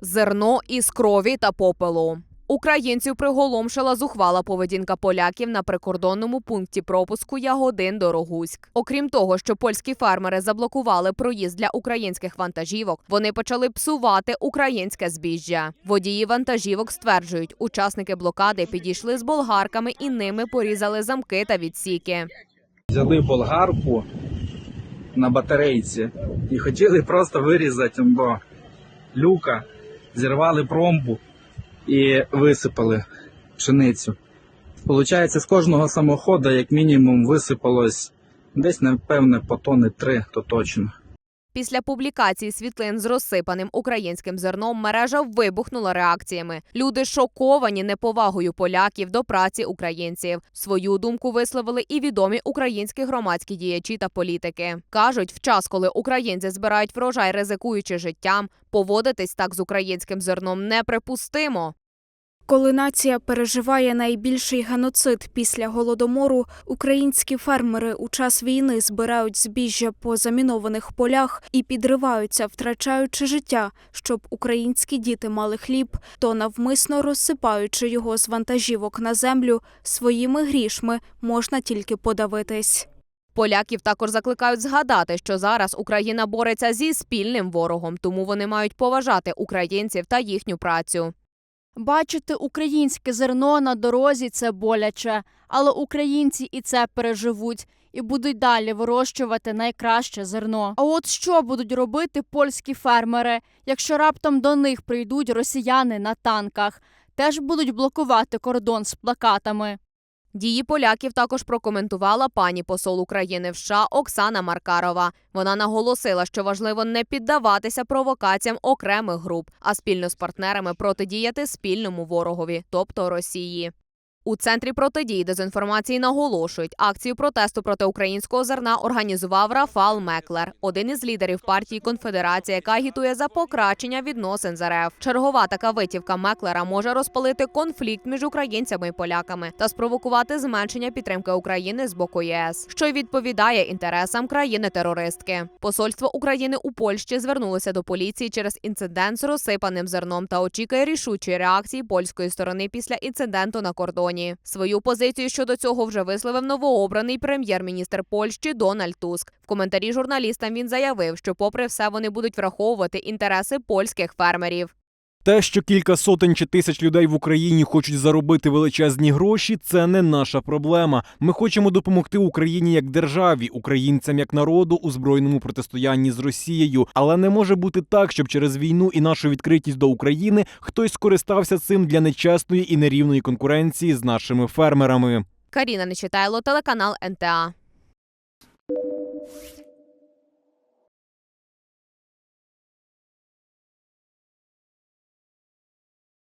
Зерно із крові та попелу. Українців приголомшила зухвала поведінка поляків на прикордонному пункті пропуску Ягодин Дорогуськ. Окрім того, що польські фермери заблокували проїзд для українських вантажівок, вони почали псувати українське збіжжя. Водії вантажівок стверджують, учасники блокади підійшли з болгарками і ними порізали замки та відсіки. взяли болгарку на батарейці і хотіли просто вирізати до люка, зірвали промбу і висипали пшеницю. Получається, з кожного самохода, як мінімум, висипалось десь, напевне, по тони три, то точно. Після публікації світлин з розсипаним українським зерном мережа вибухнула реакціями. Люди шоковані неповагою поляків до праці українців. Свою думку висловили і відомі українські громадські діячі та політики. кажуть, в час, коли українці збирають врожай, ризикуючи життям, поводитись так з українським зерном неприпустимо. Коли нація переживає найбільший геноцид після голодомору, українські фермери у час війни збирають збіжжя по замінованих полях і підриваються, втрачаючи життя, щоб українські діти мали хліб, то навмисно розсипаючи його з вантажівок на землю, своїми грішми можна тільки подавитись. Поляків також закликають згадати, що зараз Україна бореться зі спільним ворогом, тому вони мають поважати українців та їхню працю. Бачити українське зерно на дорозі це боляче, але українці і це переживуть і будуть далі вирощувати найкраще зерно. А от що будуть робити польські фермери, якщо раптом до них прийдуть росіяни на танках, теж будуть блокувати кордон з плакатами. Дії поляків також прокоментувала пані посол України в США Оксана Маркарова. Вона наголосила, що важливо не піддаватися провокаціям окремих груп, а спільно з партнерами протидіяти спільному ворогові, тобто Росії. У центрі протидії дезінформації наголошують, акцію протесту проти українського зерна організував Рафал Меклер, один із лідерів партії Конфедерація, яка агітує за покращення відносин з РФ. Чергова така витівка Меклера може розпалити конфлікт між українцями і поляками та спровокувати зменшення підтримки України з боку ЄС, що й відповідає інтересам країни-терористки. Посольство України у Польщі звернулося до поліції через інцидент з розсипаним зерном та очікує рішучої реакції польської сторони після інциденту на кордоні. Свою позицію щодо цього вже висловив новообраний прем'єр-міністр Польщі Дональд Туск. В коментарі журналістам він заявив, що, попри все, вони будуть враховувати інтереси польських фермерів. Те, що кілька сотень чи тисяч людей в Україні хочуть заробити величезні гроші, це не наша проблема. Ми хочемо допомогти Україні як державі, українцям як народу у збройному протистоянні з Росією. Але не може бути так, щоб через війну і нашу відкритість до України хтось скористався цим для нечесної і нерівної конкуренції з нашими фермерами. Каріна Нечитайло, телеканал НТА.